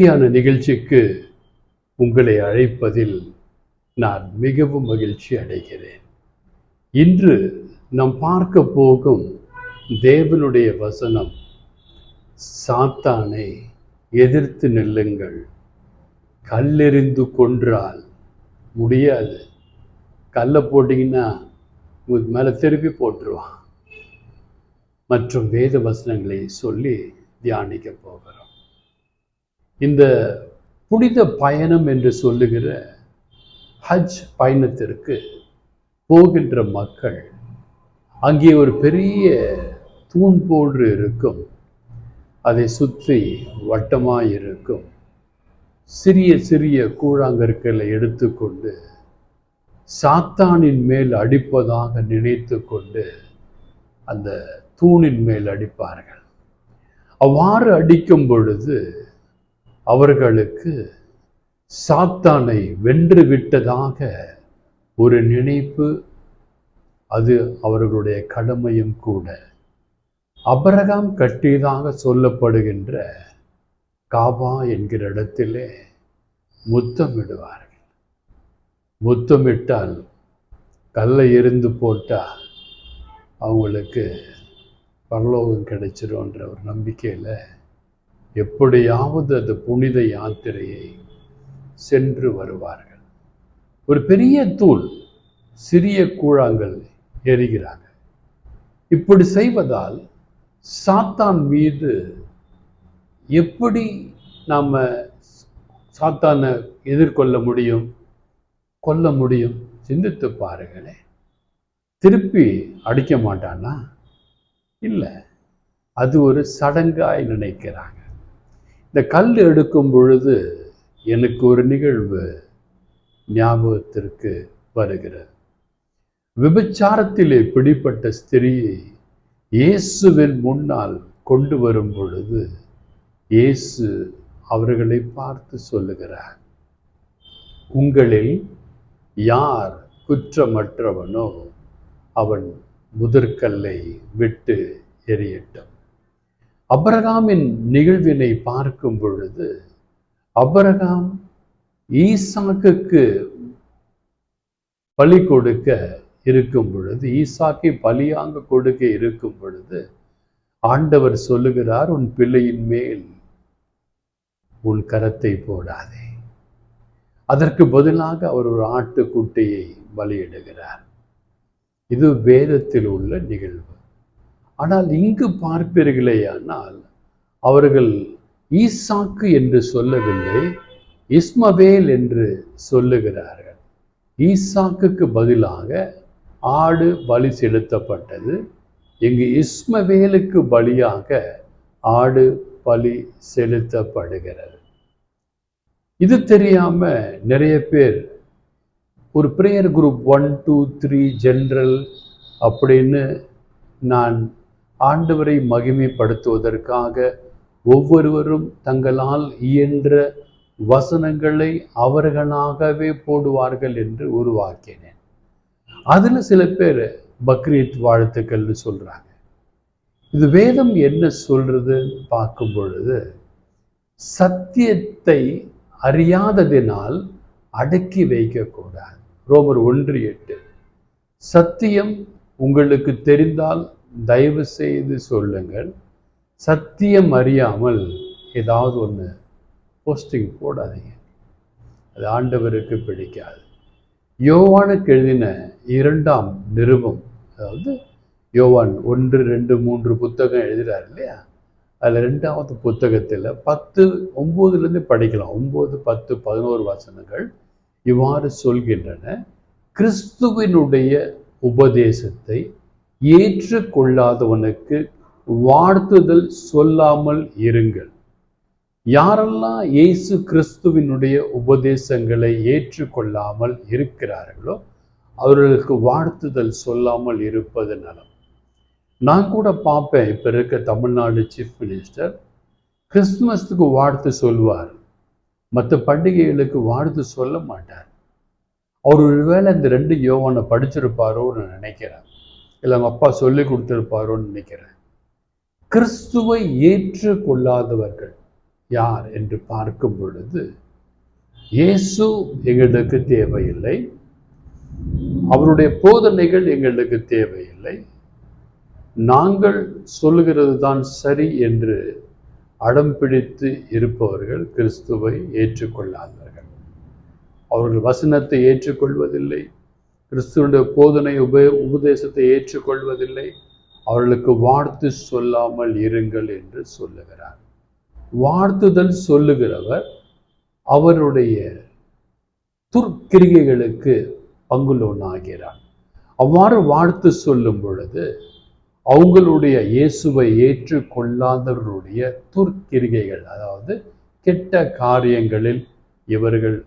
தியான நிகழ்ச்சிக்கு உங்களை அழைப்பதில் நான் மிகவும் மகிழ்ச்சி அடைகிறேன். இன்று நாம் பார்க்க போகும் தேவனுடைய வசனம் சாத்தானை எதிர்த்து நில்லுங்கள். கல்லெறிந்து கொன்றால் முடியாது. கல்லை போட்டிங்கன்னா உங்களுக்கு மேலே திருப்பி போட்டுருவான். மற்றும் வேத வசனங்களை சொல்லி தியானிக்க போகிறோம். இந்த புனித பயணம் என்று சொல்லுகிற ஹஜ் பயணத்திற்கு போகின்ற மக்கள் அங்கே ஒரு பெரிய தூண் போன்று இருக்கும். அதை சுற்றி வட்டமாக இருக்கும் சிறிய சிறிய கூழாங்கற்களை எடுத்துக்கொண்டு சாத்தானின் மேல் அடிப்பதாக நினைத்து கொண்டு அந்த தூணின் மேல் அடிப்பார்கள். அவ்வாறு அடிக்கும் பொழுது அவர்களுக்கு சாத்தானை வென்று விட்டதாக ஒரு நினைப்பு அது அவர்களுடைய கடமையும் கூட. அபரகாம் கட்டியதாக சொல்லப்படுகின்ற காபா என்கிற இடத்திலே முத்தமிடுவார்கள் முத்தமிட்டால் கல்லை எரிந்து போட்டால் அவங்களுக்கு பரலோகம் கிடைச்சிரும்ன்ற ஒரு நம்பிக்கையில் எப்படியாவது அந்த புனித யாத்திரையை சென்று வருவார்கள். ஒரு பெரிய தூள் சிறிய கூழாங்கல் எரிகிறாங்க. இப்படி செய்வதால் சாத்தான் மீது எப்படி நாம் சாத்தானை எதிர்கொள்ள முடியும் கொல்ல முடியும்? சிந்தித்து பாருங்களேன் திருப்பி அடிக்க மாட்டானா? இல்லை. அது ஒரு சடங்காய் நினைக்கிறாங்க. இந்த கல் எடுக்கும் பொழுது எனக்கு ஒரு நிகழ்வு ஞாபகத்திற்கு வருகிறது. விபச்சாரத்திலே பிடிப்பட்ட ஸ்திரியை இயேசுவின் முன்னால் கொண்டு வரும் பொழுது இயேசு அவர்களை பார்த்து சொல்லுகிறார் உங்களில் யார் குற்றமற்றவனோ அவன் முதற்கல்லை விட்டு எரியட்டும் அபரகாமின் நிகழ்வினை பார்க்கும் பொழுது அபரகாம் ஈசாக்குக்கு பலி கொடுக்க இருக்கும் பொழுது ஈசாக்கை பலியாக கொடுக்க இருக்கும் பொழுது ஆண்டவர் சொல்லுகிறார் உன் பிள்ளையின் மேல் உன் கரத்தை போடாதே. அதற்கு பதிலாக அவர் ஒரு ஆட்டுக்குட்டியை பலியிடுகிறார். இது வேதத்தில் உள்ள நிகழ்வு. ஆனால் இங்கு பார்ப்பீர்களேயானால் அவர்கள் ஈசாக்கு என்று சொல்லவில்லை இஸ்மவேல் என்று சொல்லுகிறார்கள். ஈசாக்குக்கு பதிலாக ஆடு பலி செலுத்தப்பட்டது. இங்கு இஸ்மவேலுக்கு பலியாக ஆடு பலி செலுத்தப்படுகிறது. இது தெரியாம நிறைய பேர் ஒரு prayer group one two three general அப்படின்னு நான் ஆண்டவரை மகிமைப்படுத்துவதற்காக ஒவ்வொருவரும் தங்களால் இயன்ற வசனங்களை அவர்களாகவே போடுவார்கள் என்று உருவாக்கினேன். அதில் சில பேர் பக்ரீத் வாழ்த்துக்கள்னு சொல்கிறாங்க இது வேதம் என்ன சொல்றதுன்னு பார்க்கும் பொழுது சத்தியத்தை அறியாததினால் அடக்கி வைக்கக்கூடாது. ரோமர் ஒன்று எட்டு சத்தியம் உங்களுக்கு தெரிந்தால் தயவு செய்து சொல்லுங்கள். சத்தியம் அறியாமல் ஏதாவது ஒன்று போஸ்டிங் போடாதீங்க. அது ஆண்டவருக்கு பிடிக்காது. யோவானுக்கு எழுதின இரண்டாம் நிருபம் அதாவது யோவான் ஒன்று ரெண்டு மூன்று புத்தகம் எழுதுகிறார் இல்லையா? அதில் ரெண்டாவது புத்தகத்தில் பத்து ஒம்போதுலேருந்து படிக்கலாம். ஒம்பது பத்து பதினோரு வசனங்கள் இவ்வாறு சொல்கின்றன. கிறிஸ்துவினுடைய உபதேசத்தை ஏற்றுக்கொள்ளாதவனுக்கு வாழ்த்துதல் சொல்லாமல் இருங்கள். யாரெல்லாம் இயேசு கிறிஸ்துவினுடைய உபதேசங்களை ஏற்றுக்கொள்ளாமல் இருக்கிறார்களோ அவர்களுக்கு வாழ்த்துதல் சொல்லாமல் இருப்பது நலம். நான் கூட பார்ப்பேன் இப்போ இருக்க தமிழ்நாடு சீஃப் மினிஸ்டர் கிறிஸ்துமஸுக்கு வாழ்த்து சொல்வார் மற்ற பண்டிகைகளுக்கு வாழ்த்து சொல்ல மாட்டார். அவர் ஒருவேளை இந்த ரெண்டு யோவானை படிச்சிருப்பாரோன்னு நினைக்கிறார் இல்லை அவங்க அப்பா சொல்லி கொடுத்துருப்பாரோன்னு நினைக்கிறேன். கிறிஸ்துவை ஏற்றுக்கொள்ளாதவர்கள் யார் என்று பார்க்கும் பொழுது இயேசு எங்களுக்கு தேவையில்லை. அவருடைய போதனைகள் எங்களுக்கு தேவையில்லை. நாங்கள் சொல்லுகிறது தான் சரி என்று அடம் பிடித்து இருப்பவர்கள் கிறிஸ்துவை ஏற்றுக்கொள்ளாதவர்கள். அவர்கள் வசனத்தை ஏற்றுக்கொள்வதில்லை. கிறிஸ்துவனுடைய போதனை உப உபதேசத்தை ஏற்றுக்கொள்வதில்லை. அவர்களுக்கு வாழ்த்து சொல்லாமல் இருங்கள் என்று சொல்லுகிறார். வாழ்த்துதல் சொல்லுகிறவர் அவருடைய துர்க்கிரிகைகளுக்கு பங்குள்ளவனாகிறார். அவ்வாறு வாழ்த்து சொல்லும் பொழுது அவங்களுடைய இயேசுவை ஏற்றுக்கொள்ளாதவர்களுடைய துர்க்கிரிகைகள் அதாவது கெட்ட காரியங்களில் இவர்கள்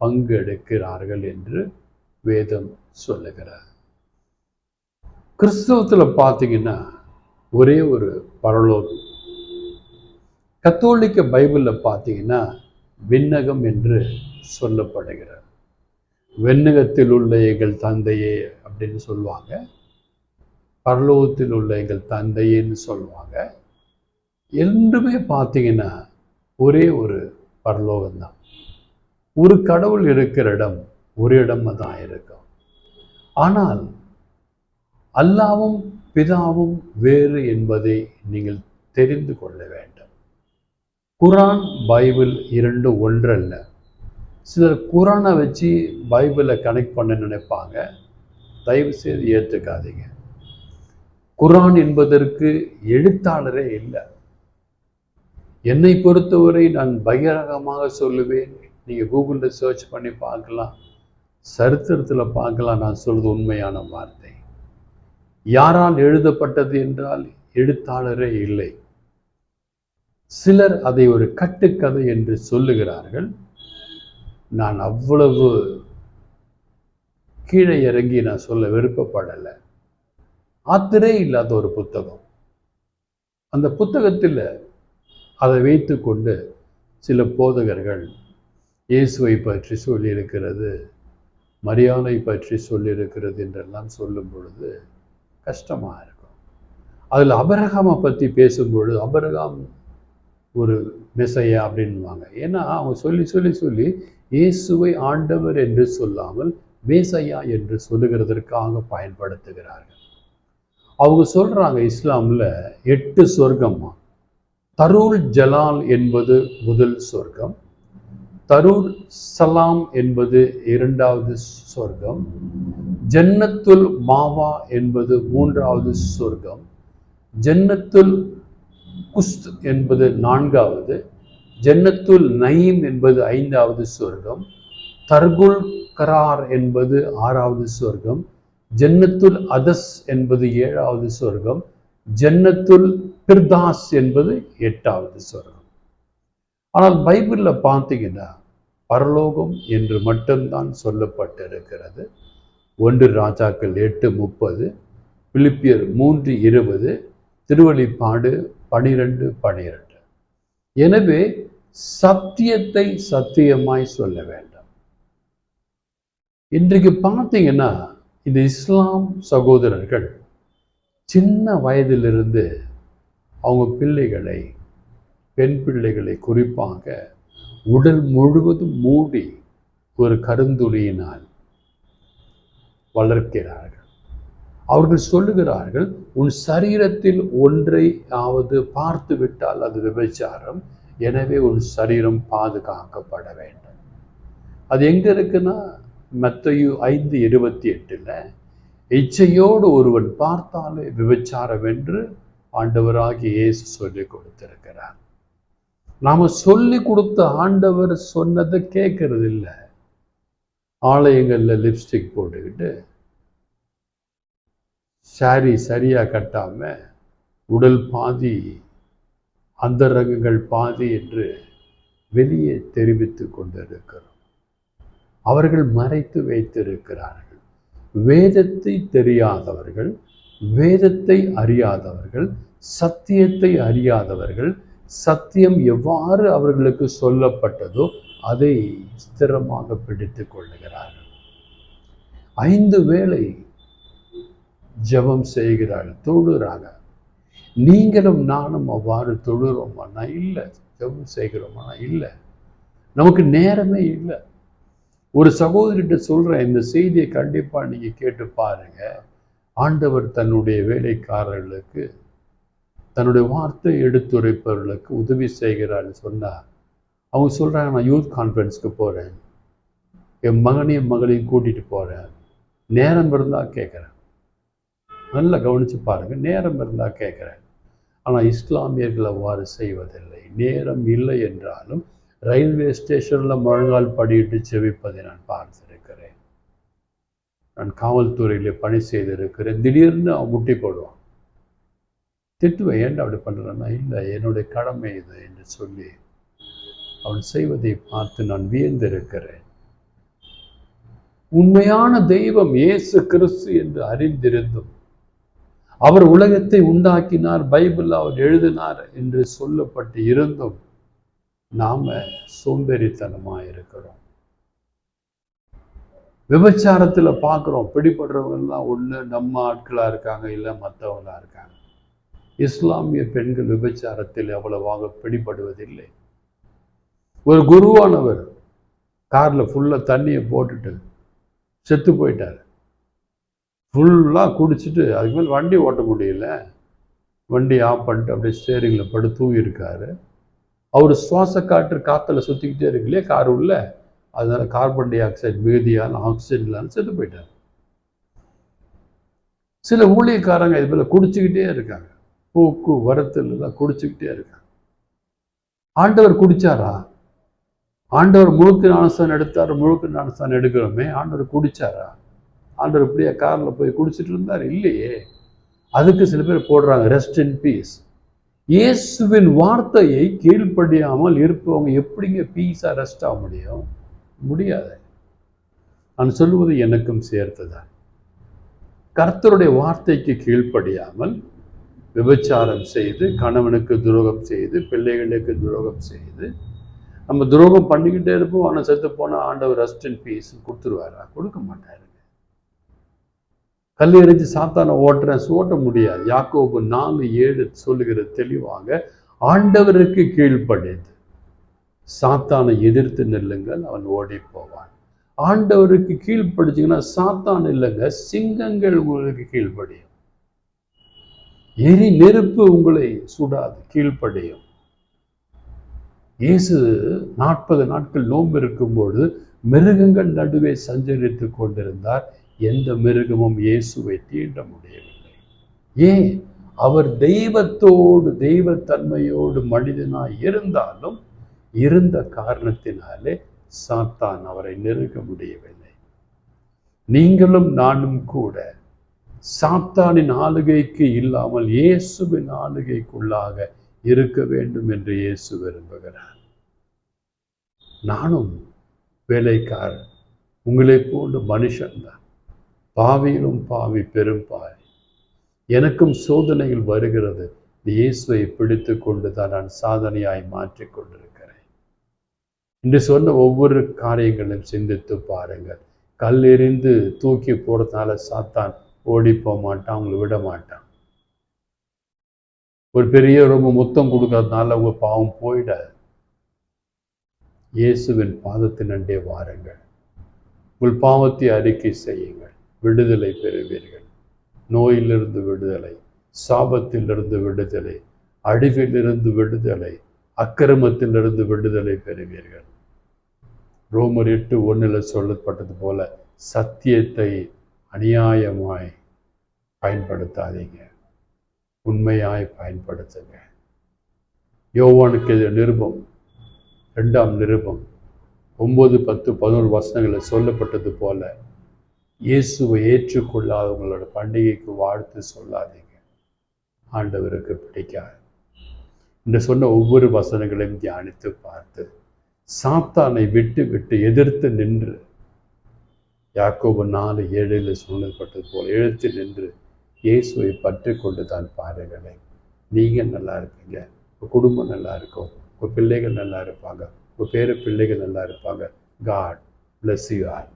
பங்கெடுக்கிறார்கள் என்று வேதம் சொல்லுகிறார். கிறிஸ்தவத்தில் பார்த்தீங்கன்னா ஒரே ஒரு பரலோகம். கத்தோலிக்க பைபிளில் பார்த்தீங்கன்னா விண்ணகம் என்று சொல்லப்படுகிறார். வெண்ணகத்தில் உள்ள எங்கள் தந்தையே அப்படின்னு சொல்லுவாங்க. பரலோகத்தில் உள்ள எங்கள் தந்தையேன்னு சொல்லுவாங்க. என்றுமே பார்த்தீங்கன்னா ஒரே ஒரு பரலோகம்தான். ஒரு கடவுள் இருக்கிற இடம் ஒரு இடமா தான் இருக்கும். ஆனால் அல்லாவும் பிதாவும் வேறு என்பதை நீங்கள் தெரிந்து கொள்ள வேண்டும். குரான் பைபிள் இரண்டு ஒன்றல்ல. சிலர் குரானை வச்சு பைபிளை கனெக்ட் பண்ண நினைப்பாங்க. தயவு செய்து ஏற்றுக்காதீங்க குரான் என்பதற்கு எழுத்தாளரே இல்லை. என்னை பொறுத்தவரை நான் பகிரங்கமாக சொல்லுவேன். நீங்கள் கூகுளில் சர்ச் பண்ணி பார்க்கலாம். சரித்திரத்தில் பார்க்கலாம் நான் சொல்வது உண்மையான வார்த்தை. யாரால் எழுதப்பட்டது என்றால் எழுத்தாளரே இல்லை. சிலர் அதை ஒரு கட்டுக்கதை என்று சொல்லுகிறார்கள். நான் அவ்வளவு கீழே இறங்கி நான் சொல்ல விருப்பப்படலை. ஆத்திரே இல்லாத ஒரு புத்தகம். அந்த புத்தகத்தில் அதை வைத்து கொண்டு சில போதகர்கள் இயேசுவை பற்றி சொல்லியிருக்கிறது. மரியாதை பற்றி சொல்லியிருக்கிறது என்றெல்லாம் சொல்லும் பொழுது கஷ்டமாக இருக்கும். அதில் அபரகாமை பற்றி பேசும்பொழுது அபரகாம் ஒரு மெசையா அப்படின்வாங்க ஏன்னா அவங்க சொல்லி சொல்லி சொல்லி இயேசுவை ஆண்டவர் என்று சொல்லாமல் மேசையா என்று சொல்லுகிறதற்காக பயன்படுத்துகிறார்கள். அவங்க சொல்கிறாங்க இஸ்லாமில் எட்டு சொர்க்கம்மா. தருள் ஜலால் என்பது முதல் சொர்க்கம். தரூர் சலாம் என்பது இரண்டாவது சொர்க்கம் ஜன்னத்துல் மாவா என்பது மூன்றாவது சொர்க்கம் ஜன்னத்துல் குஸ்த் என்பது நான்காவது ஜன்னத்துல் நயீம் என்பது ஐந்தாவது சொர்க்கம் தர்குல் கரார் என்பது ஆறாவது சொர்க்கம் ஜன்னத்துல் அதஸ் என்பது ஏழாவது சொர்க்கம் ஜன்னத்துல் பிர்தாஸ் என்பது எட்டாவது சொர்க்கம். ஆனால் பைபிளில் பார்த்தீங்கன்னா பரலோகம் என்று மட்டும்தான் சொல்லப்பட்டிருக்கிறது. ஒன்று ராஜாக்கள் எட்டு முப்பது பிலிப்பியர் மூன்று இருபது திருவழிப்பாடு பனிரெண்டு பனிரெண்டு. எனவே சத்தியத்தை சத்தியமாய் சொல்ல வேண்டும். இன்றைக்கு பார்த்தீங்கன்னா இந்த இஸ்லாம் சகோதரர்கள் சின்ன வயதிலிருந்து அவங்க பிள்ளைகளை பெண் பிள்ளைகளை குறிப்பாக உடல் முழுவதும் மூடி ஒரு கருந்துளியினால் வளர்க்கிறார்கள். அவர்கள் சொல்லுகிறார்கள் உன் சரீரத்தில் ஒன்றையாவது பார்த்து விட்டால் அது விபச்சாரம். எனவே உன் சரீரம் பாதுகாக்கப்பட வேண்டும். அது எங்க இருக்குன்னா மத்தையு ஐந்து இருபத்தி எட்டுல இச்சையோடு ஒருவன் பார்த்தாலே விபச்சாரம் என்று ஆண்டவராகி இயேசு சொல்லி கொடுத்திருக்கிறார். நாம சொல்லி கொடுத்த ஆண்டவர் சொன்னதை கேட்கறது இல்லை ஆலயங்கள்ல லிப்ஸ்டிக் போட்டுக்கிட்டு சாரி சரியா கட்டாமல் உடல் பாதி அந்தரங்கங்கள் பாதி என்று வெளியே தெரிவித்து கொண்டிருக்கிறோம். அவர்கள் மறைத்து வைத்திருக்கிறார்கள். வேதத்தை தெரியாதவர்கள் வேதத்தை அறியாதவர்கள் சத்தியத்தை அறியாதவர்கள் சத்தியம் எவ்வாறு அவர்களுக்கு சொல்லப்பட்டதோ அதை ஸ்திரமாக பிடித்து கொள்ளுகிறார்கள். ஐந்து வேளை ஜெபம் செய்கிறார்கள் தொழுகிறாங்க. நீங்களும் நானும் அவ்வாறு தொழுறோமானா இல்லை. ஜெபம் செய்கிறோமா? இல்லை. நமக்கு நேரமே இல்லை. ஒரு சகோதரிட்ட சொல்கிறேன் இந்த செய்தியை கண்டிப்பாக நீங்கள் கேட்டு பாருங்க. ஆண்டவர் தன்னுடைய வேலைக்காரர்களுக்கு தன்னுடைய வார்த்தை எடுத்துரைப்பவர்களுக்கு உதவி செய்கிறான்னு சொன்னார் அவங்க சொல்கிறாங்க நான் யூத் கான்ஃபரன்ஸ்க்கு போகிறேன் என் மகனையும் மகளையும் கூட்டிகிட்டு போகிறேன் நேரம் இருந்தால் கேட்குறேன் நல்லா கவனித்து பாருங்கள் நேரம் இருந்தால் கேட்குறேன் ஆனால் இஸ்லாமியர்கள் அவ்வாறு செய்வதில்லை. நேரம் இல்லை என்றாலும் ரயில்வே ஸ்டேஷனில் முழங்கால் படியிட்டு செவிப்பதை நான் பார்த்திருக்கிறேன். நான் காவல்துறையில் பணி செய்திருக்கிறேன். திடீர்னு அவன் முட்டி போடுவான். திட்டுவேன் ஏன்டா அப்படி பண்ணுறேன்னா இல்லை என்னுடைய கடமை இது என்று சொல்லி அவன் செய்வதை பார்த்து நான் வியந்திருக்கிறேன். உண்மையான தெய்வம் இயேசு கிறிஸ்து என்று அறிந்திருந்தும் அவர் உலகத்தை உண்டாக்கினார் பைபிள் அவர் எழுதினார் என்று சொல்லப்பட்டு இருந்தும் நாம சோம்பேறித்தனமா இருக்கிறோம். விபச்சாரத்துல பார்க்குறோம் பிடிபடுறவங்கெல்லாம் ஒன்று நம்ம ஆட்களா இருக்காங்க இல்லை மற்றவங்களாக இருக்காங்க. இஸ்லாமிய பெண்கள் விபச்சாரத்தில் அவ்வளவாக பிடிபடுவதில்லை. ஒரு குருவானவர் காரில் ஃபுல்லாக தண்ணியை போட்டுட்டு செத்து போயிட்டார். ஃபுல்லாக குடிச்சிட்டு அதுக்கு மேலே வண்டி ஓட்ட முடியல. வண்டி ஆஃப் பண்ணிட்டு அப்படியே ஸ்டேரிங்கில் படு தூங்கியிருக்காரு. அவர் சுவாச காற்று காற்றுல சுற்றிக்கிட்டே இருக்கில்லையா கார் உள்ள? அதனால் கார்பன் டை ஆக்சைடு மிகுதியான ஆக்சிஜன் இல்லாமல் செத்து போயிட்டார். சில ஊழியக்காரங்க இது போல் குடிச்சிக்கிட்டே இருக்காங்க. போக்கு வரத்தில் எல்லாம் குடிச்சுக்கிட்டே இருக்காங்க. ஆண்டவர் குடிச்சாரா? ஆண்டவர் முழுக்க ஞானஸ்தானம் எடுத்தார் முழுக்க ஞானஸ்தானம் எடுக்கிறோமே ஆண்டவர் குடிச்சாரா? ஆண்டவர் இப்படியே காரில் போய் குடிச்சிட்டு இருந்தார்? இல்லையே. அதுக்கு சில பேர் போடுறாங்க ரெஸ்ட் இன் பீஸ் இயேசுவின் வார்த்தையை கீழ்ப்படியாமல் இருப்பவங்க எப்படிங்க பீஸாக ரெஸ்ட் ஆக முடியும்? முடியாது. நான் சொல்லுவது எனக்கும் சேர்த்துதான். கர்த்தருடைய வார்த்தைக்கு கீழ்ப்படியாமல் விபச்சாரம் செய்து கணவனுக்கு துரோகம் செய்து பிள்ளைகளுக்கு துரோகம் செய்து நம்ம துரோகம் பண்ணிக்கிட்டே இருப்போம். ஆனால் செத்து போனால் ஆண்டவர் ரெஸ்ட் அண்ட் பீஸ் கொடுத்துருவாரா. கொடுக்க மாட்டாருங்க கல் எரிஞ்சு சாத்தானை ஓட்டுறேன் ஓட்ட முடியாது. யாக்கோபு நாலு ஏழு சொல்லுகிற தெளிவாக ஆண்டவருக்கு கீழ்ப்படைந்து சாத்தானை எதிர்த்து நில்லுங்கள் அவன் ஓடி போவான் ஆண்டவருக்கு கீழ்ப்படிச்சிங்கன்னா சாத்தான் இல்லைங்க சிங்கங்கள் உங்களுக்கு கீழ்ப்படியும். எரி நெருப்பு உங்களை சுடாது கீழ்ப்படையும். இயேசு நாற்பது நாட்கள் நோன்பு இருக்கும்போது மிருகங்கள் நடுவே சஞ்சரித்து கொண்டிருந்தார். எந்த மிருகமும் இயேசுவை தீண்ட முடியவில்லை. ஏன்? அவர் தெய்வத்தோடு தெய்வத்தன்மையோடு மனிதனாய் இருந்தாலும் இருந்த காரணத்தினாலே சாத்தான் அவரை நெருங்க முடியவில்லை. நீங்களும் நானும் கூட சாத்தானின் ஆளுகைக்கு இல்லாமல் இயேசுவின் ஆளுகைக்குள்ளாக இருக்க வேண்டும் என்று இயேசு விரும்புகிறார். நானும் வேலைக்காரன் உங்களை போன்ற மனுஷன்தான். பாவியிலும் பாவி பெரும் பாவி. எனக்கும் சோதனைகள் வருகிறது. இயேசுவை பிடித்து கொண்டு தான் நான் சாதனையாய் மாற்றிக் கொண்டிருக்கிறேன். என்று சொன்ன ஒவ்வொரு காரியங்களையும் சிந்தித்து பாருங்கள். கல் எறிந்து தூக்கி போடுறதுனால சாத்தான் ஓடி போக மாட்டான் அவங்களை விட மாட்டான். ஒரு பெரிய ரொம்ப முத்தம் கொடுக்காதனால உங்க பாவம் போயிடாது. இயேசுவின் பாதத்தின் அண்டே வாருங்கள். உங்கள் பாவத்தை அறிக்கை செய்யுங்கள். விடுதலை பெறுவீர்கள். நோயிலிருந்து விடுதலை சாபத்திலிருந்து விடுதலை அழிவிலிருந்து விடுதலை அக்கிரமத்திலிருந்து விடுதலை பெறுவீர்கள். ரோமர் எட்டு ஒன்றில் சொல்லப்பட்டது போல சத்தியத்தை அநியாயமாய் பயன்படுத்தாதீங்க. உண்மையாய் பயன்படுத்துங்க. யோவானுக்கு இது நிருபம் ரெண்டாம் நிருபம் ஒம்பது பத்து பதினோரு வசனங்களில் சொல்லப்பட்டது போல இயேசுவை ஏற்றுக்கொள்ளாதவங்களோட பண்டிகைக்கு வாழ்த்து சொல்லாதீங்க. ஆண்டவருக்கு பிடிக்காது. என்று சொன்ன ஒவ்வொரு வசனங்களையும் தியானித்து பார்த்து சாத்தானை விட்டு விட்டு எதிர்த்து நின்று யாக்கோபு நாலு ஏழில் சொல்லப்பட்டது போல் எழுத்து நின்று இயேசுவை பற்றி கொண்டு தான் பாருங்களேன். நீங்கள் நல்லா இருப்பீங்க. உங்கள் குடும்பம் நல்லா இருக்கும். உங்கள் பிள்ளைகள் நல்லா இருப்பாங்க. உங்கள் பேர பிள்ளைகள் நல்லா இருப்பாங்க. God bless you are